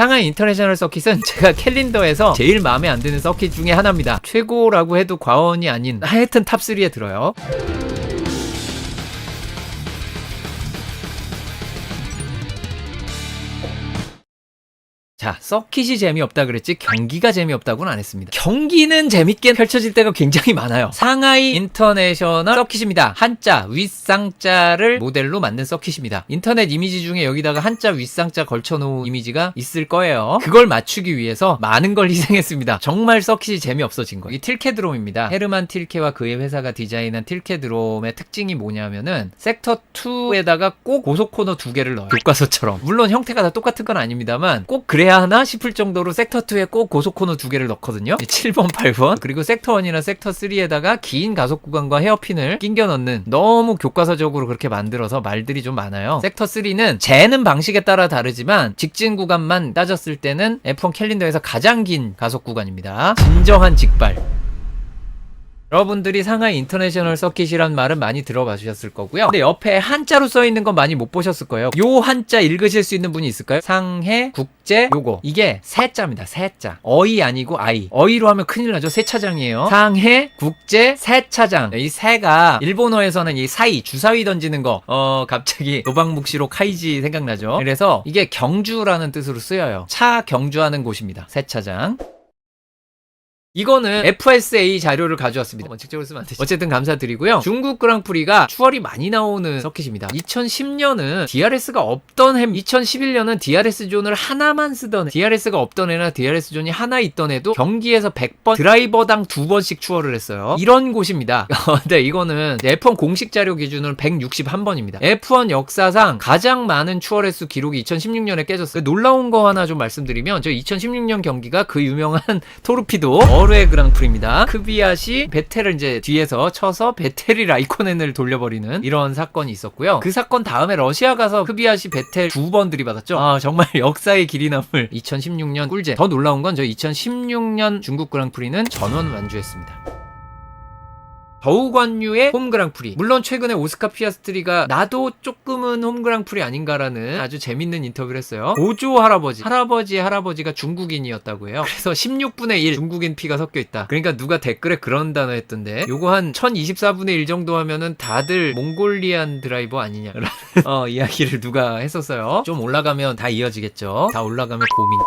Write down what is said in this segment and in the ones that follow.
상하이 인터내셔널 서킷은 제가 캘린더에서 제일 마음에 안 드는 서킷 중에 하나입니다. 최고라고 해도 과언이 아닌 하여튼 탑3에 들어요. 자, 서킷이 재미없다 그랬지 경기가 재미없다고는 안 했습니다. 경기는 재밌게 펼쳐질 때가 굉장히 많아요. 상하이 인터내셔널 서킷입니다. 한자, 윗상자를 모델로 만든 서킷입니다. 인터넷 이미지 중에 여기다가 한자, 윗상자 걸쳐놓은 이미지가 있을 거예요. 그걸 맞추기 위해서 많은 걸 희생했습니다. 정말 서킷이 재미없어진 거예요. 이 틸케드롬입니다. 헤르만 틸케와 그의 회사가 디자인한 틸케드롬의 특징이 뭐냐면은 섹터 2에다가 꼭 고속 코너 두 개를 넣어요. 교과서처럼. 물론 형태가 다 똑같은 건 아닙니다만 꼭 그래야 하나 싶을 정도로 섹터 2에 꼭 고속 코너 두 개를 넣거든요. 7번, 8번. 그리고 섹터 1이나 섹터 3에다가 긴 가속 구간과 헤어핀을 낑겨 넣는 너무 교과서적으로 그렇게 만들어서 말들이 좀 많아요. 섹터 3는 재는 방식에 따라 다르지만 직진 구간만 따졌을 때는 F1 캘린더에서 가장 긴 가속 구간입니다. 진정한 직발. 여러분들이 상하이 인터내셔널 서킷이란 말은 많이 들어봐 주셨을 거고요. 근데 옆에 한자로 써 있는 건 많이 못 보셨을 거예요. 요 한자 읽으실 수 있는 분이 있을까요? 상해 국제 요거 이게 세자입니다. 세자. 어이 아니고 아이. 어이로 하면 큰일 나죠. 세차장이에요. 상해 국제 세차장. 이 세가 일본어에서는 이 사이 주사위 던지는 거. 어 갑자기 노방묵시로 카이지 생각나죠. 그래서 이게 경주라는 뜻으로 쓰여요. 차 경주하는 곳입니다. 세차장. 이거는 FSA 자료를 가져왔습니다. 원칙적으로 쓰면 안 되죠. 어쨌든 감사드리고요. 중국 그랑프리가 추월이 많이 나오는 서킷입니다. 2010년은 DRS가 없던 해, 2011년은 DRS 존을 하나만 쓰던 해, DRS가 없던 해나 DRS 존이 하나 있던 해도 경기에서 100번 드라이버당 두 번씩 추월을 했어요. 이런 곳입니다. 근데 이거는 F1 공식 자료 기준으로 161번입니다. F1 역사상 가장 많은 추월 횟수 기록이 2016년에 깨졌어요. 놀라운 거 하나 좀 말씀드리면 저 2016년 경기가 그 유명한 토르피도 어르의 그랑프리입니다. 크비앗이 베텔을 이제 뒤에서 쳐서 베텔이 라이코넨을 돌려버리는 이런 사건이 있었고요. 그 사건 다음에 러시아 가서 크비앗이 베텔 두 번 들이받았죠. 아 정말 역사의 길이 남을 2016년 꿀잼. 더 놀라운 건 저 2016년 중국 그랑프리는 전원 완주했습니다. 더우관유의 홈 그랑프리. 물론 최근에 오스카 피아스트리가 나도 조금은 홈 그랑프리 아닌가라는 아주 재밌는 인터뷰를 했어요. 오조 할아버지. 할아버지 할아버지가 중국인이었다고 해요. 그래서 16분의 1 중국인 피가 섞여 있다. 그러니까 누가 댓글에 그런 단어 했던데 요거 한 1024분의 1 정도 하면은 다들 몽골리안 드라이버 아니냐라는 어, 이야기를 누가 했었어요. 좀 올라가면 다 이어지겠죠. 다 올라가면 고민.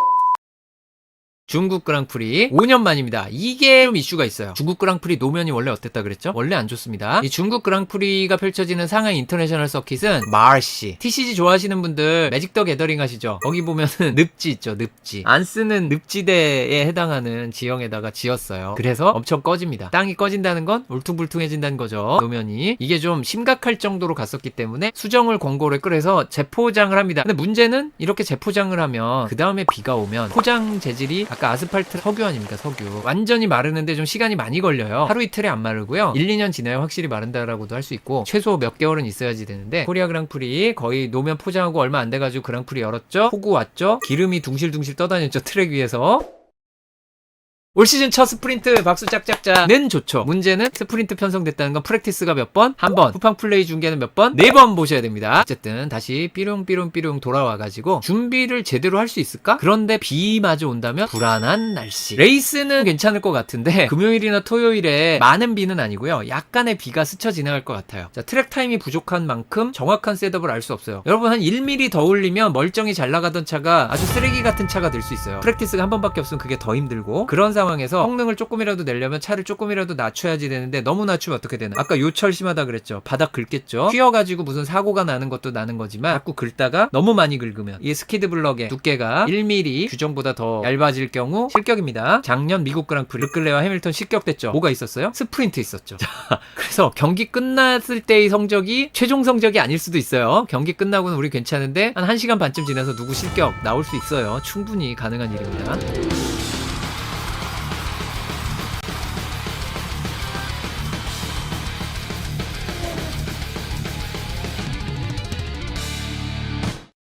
중국 그랑프리 5년 만입니다. 이게 좀 이슈가 있어요. 중국 그랑프리 노면이 원래 어땠다 그랬죠? 원래 안 좋습니다. 이 중국 그랑프리가 펼쳐지는 상하이 인터내셔널 서킷은 마르시. TCG 좋아하시는 분들 매직 더 게더링 하시죠? 거기 보면은 늪지 있죠, 늪지. 안 쓰는 늪지대에 해당하는 지형에다가 지었어요. 그래서 엄청 꺼집니다. 땅이 꺼진다는 건 울퉁불퉁해진다는 거죠. 노면이. 이게 좀 심각할 정도로 갔었기 때문에 수정을 권고를 끌어서 재포장을 합니다. 근데 문제는 이렇게 재포장을 하면 그 다음에 비가 오면 포장 재질이 아까 아스팔트 석유 아닙니까? 석유. 완전히 마르는데 좀 시간이 많이 걸려요. 하루 이틀에 안 마르고요. 1, 2년 지나야 확실히 마른다라고도 할 수 있고 최소 몇 개월은 있어야지 되는데 코리아 그랑프리 거의 노면 포장하고 얼마 안 돼가지고 그랑프리 열었죠? 호구 왔죠? 기름이 둥실둥실 떠다녔죠? 트랙 위에서 올 시즌 첫 스프린트 박수 짝짝짝는 좋죠. 문제는 스프린트 편성됐다는 건 프랙티스가 몇 번? 한 번. 쿠팡 플레이 중계는 몇 번? 네 번 보셔야 됩니다. 어쨌든 다시 삐롱삐롱삐롱 돌아와가지고 준비를 제대로 할 수 있을까? 그런데 비 마저 온다면 불안한 날씨. 레이스는 괜찮을 것 같은데 금요일이나 토요일에 많은 비는 아니고요. 약간의 비가 스쳐 지나갈 것 같아요. 자, 트랙 타임이 부족한 만큼 정확한 셋업을 알 수 없어요. 여러분 한 1mm 더 올리면 멀쩡히 잘 나가던 차가 아주 쓰레기 같은 차가 될 수 있어요. 프랙티스가 한 번밖에 없으면 그게 더 힘들고 그런 상황에서 성능을 조금이라도 내려면 차를 조금이라도 낮춰야지 되는데 너무 낮추면 어떻게 되나? 아까 요철 심하다 그랬죠. 바닥 긁겠죠. 휘어가지고 무슨 사고가 나는 것도 나는 거지만 자꾸 긁다가 너무 많이 긁으면 이 스키드 블럭의 두께가 1mm 규정보다 더 얇아질 경우 실격입니다. 작년 미국 그랑프리 르클레와 해밀턴 실격됐죠. 뭐가 있었어요? 스프린트 있었죠. 자, 그래서 경기 끝났을 때의 성적이 최종 성적이 아닐 수도 있어요. 경기 끝나고는 우리 괜찮은데 한 1시간 반쯤 지나서 누구 실격 나올 수 있어요. 충분히 가능한 일입니다.